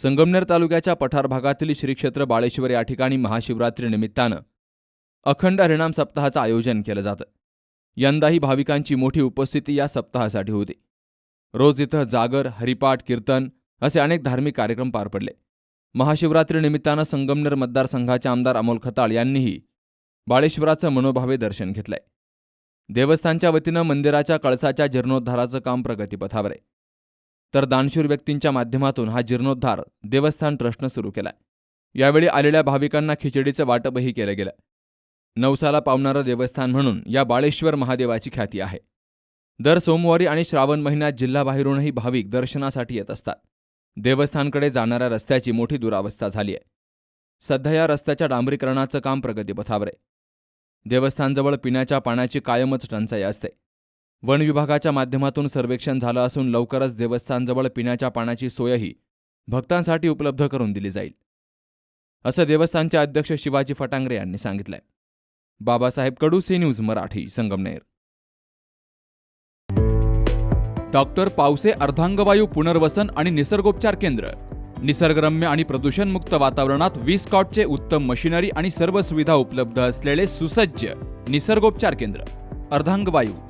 संगमनेर तालुक्याच्या पठार भागातील श्री क्षेत्र बाळेश्वर या ठिकाणी महाशिवरात्री निमित्तानं अखंड हरिणाम सप्ताहाचं आयोजन केलं जातं. यंदाही भाविकांची मोठी उपस्थिती या सप्ताहासाठी होती. रोज इथं जागर हरिपाठ कीर्तन असे अनेक धार्मिक कार्यक्रम पार पडले. महाशिवरात्री निमित्तानं संगमनेर मतदारसंघाचे आमदार अमोल खताळ यांनीही बाळेश्वराचं मनोभावे दर्शन घेतलंय. देवस्थानच्या वतीनं मंदिराच्या कळसाच्या जीर्णोद्धाराचं काम प्रगतीपथावर आहे. तर दानशूर व्यक्तींच्या माध्यमातून हा जीर्णोद्धार देवस्थान ट्रस्टनं सुरू केलाय. यावेळी आलेल्या भाविकांना खिचडीचं वाटपही केलं गेलं. नवसाला पावणारं देवस्थान म्हणून या बाळेश्वर महादेवाची ख्याती आहे. दर सोमवारी आणि श्रावण महिन्यात जिल्हाबाहेरूनही भाविक दर्शनासाठी येत असतात. देवस्थानकडे जाणाऱ्या रस्त्याची मोठी दुरावस्था झाली आहे. सध्या या रस्त्याच्या डांबरीकरणाचं काम प्रगतीपथावर आहे. देवस्थानजवळ पिण्याच्या पाण्याची कायमच टंचाई असते. वन विभागाच्या माध्यमातून सर्वेक्षण झालं असून लवकरच देवस्थानजवळ पिण्याच्या पाण्याची सोयही भक्तांसाठी उपलब्ध करून दिली जाईल. असं देवस्थानचे अध्यक्ष शिवाजी फटांगरे यांनी सांगितलंय. Babasaheb Kadu C news Marathi Sangamner. Doctor Pawase अर्धांगवायू पुनर्वसन आणि निसर्गोपचार केंद्र. निसर्गरम्य आणि प्रदूषणमुक्त वातावरणात वीस कॉटचे उत्तम मशिनरी आणि सर्व सुविधा उपलब्ध असलेले सुसज्ज निसर्गोपचार केंद्र. अर्धांगवायू